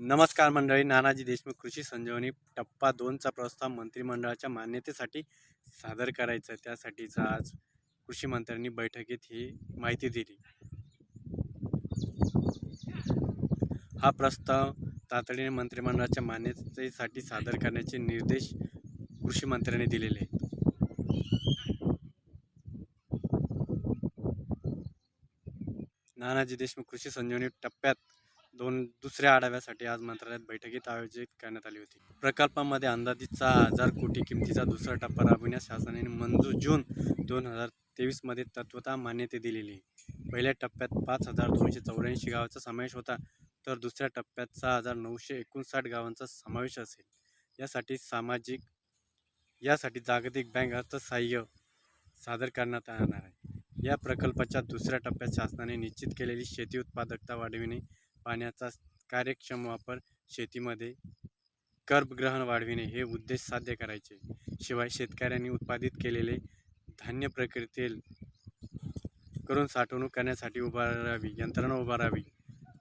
नमस्कार मंडळी नानाजी देशमुख कृषी संजीवनी टप्पा दोनचा प्रस्ताव मंत्रिमंडळाच्या मान्यतेसाठी सादर करायचा आहे. त्यासाठीचा आज कृषी मंत्र्यांनी बैठकीत ही माहिती दिली. हा प्रस्ताव तातडीने मंत्रिमंडळाच्या मान्यतेसाठी सादर करण्याचे निर्देश कृषी मंत्र्यांनी दिलेले आहेत. नानाजी देशमुख कृषी संजीवनी टप्प्यात दोन दुसऱ्या आढाव्यासाठी आज मंत्रालयात बैठकीत आयोजित करण्यात आली होती. प्रकल्पामध्ये अंदाजित सहा हजार कोटी किमतीचा दुसरा टप्पा राबविण्यास शासनाने मंजूर जून दोन हजार तेवीसमध्ये तत्वता मान्यता दिलेली. आहे पहिल्या टप्प्यात पाच हजार दोनशे चौऱ्याऐंशी गावांचा समावेश होता तर दुसऱ्या टप्प्यात सहा हजार नऊशे एकोणसाठ गावांचा समावेश असेल. यासाठी सामाजिक यासाठी जागतिक बँक अर्थसहाय्य सादर करण्यात येणार आहे. या प्रकल्पाच्या दुसऱ्या टप्प्यात शासनाने निश्चित केलेली शेती उत्पादकता वाढविणे पाण्याचा कार्यक्षम वापर शेतीमध्ये गर्भग्रहण वाढविणे हे उद्देश साध्य करायचे. शिवाय शेतकऱ्यांनी उत्पादित केलेले धान्य प्रक्रियेतील करून साठवणूक करण्यासाठी उभारावी यंत्रणा उभारावी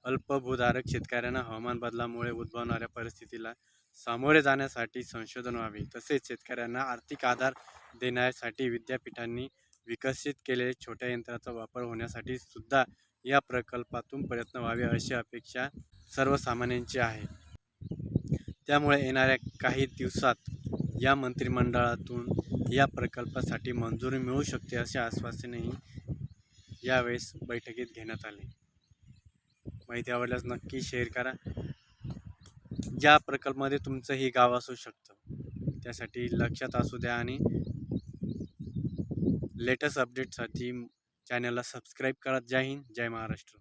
अल्पभूधारक शेतकऱ्यांना हवामान बदलामुळे उद्भवणाऱ्या परिस्थितीला सामोरे जाण्यासाठी संशोधन व्हावे. तसेच शेतकऱ्यांना आर्थिक आधार देण्यासाठी विद्यापीठांनी विकसित केलेल्या छोट्या यंत्राचा वापर होण्यासाठी सुद्धा या प्रकल्पातून प्रयत्न व्हावे अशी अपेक्षा सर्वसामान्यांची आहे. त्यामुळे येणाऱ्या काही दिवसात या मंत्रिमंडळातून या प्रकल्पासाठी मंजुरी मिळू शकते असे आश्वासनही यावेळेस बैठकीत घेण्यात आले. माहिती आवडल्यास नक्की शेअर करा. या प्रकल्पामध्ये तुमचंही गाव असू शकतं त्यासाठी लक्षात असू द्या आणि लेटेस्ट अपडेटसाठी चॅनलला सबस्क्राईब करा. जय हिंद जय महाराष्ट्र.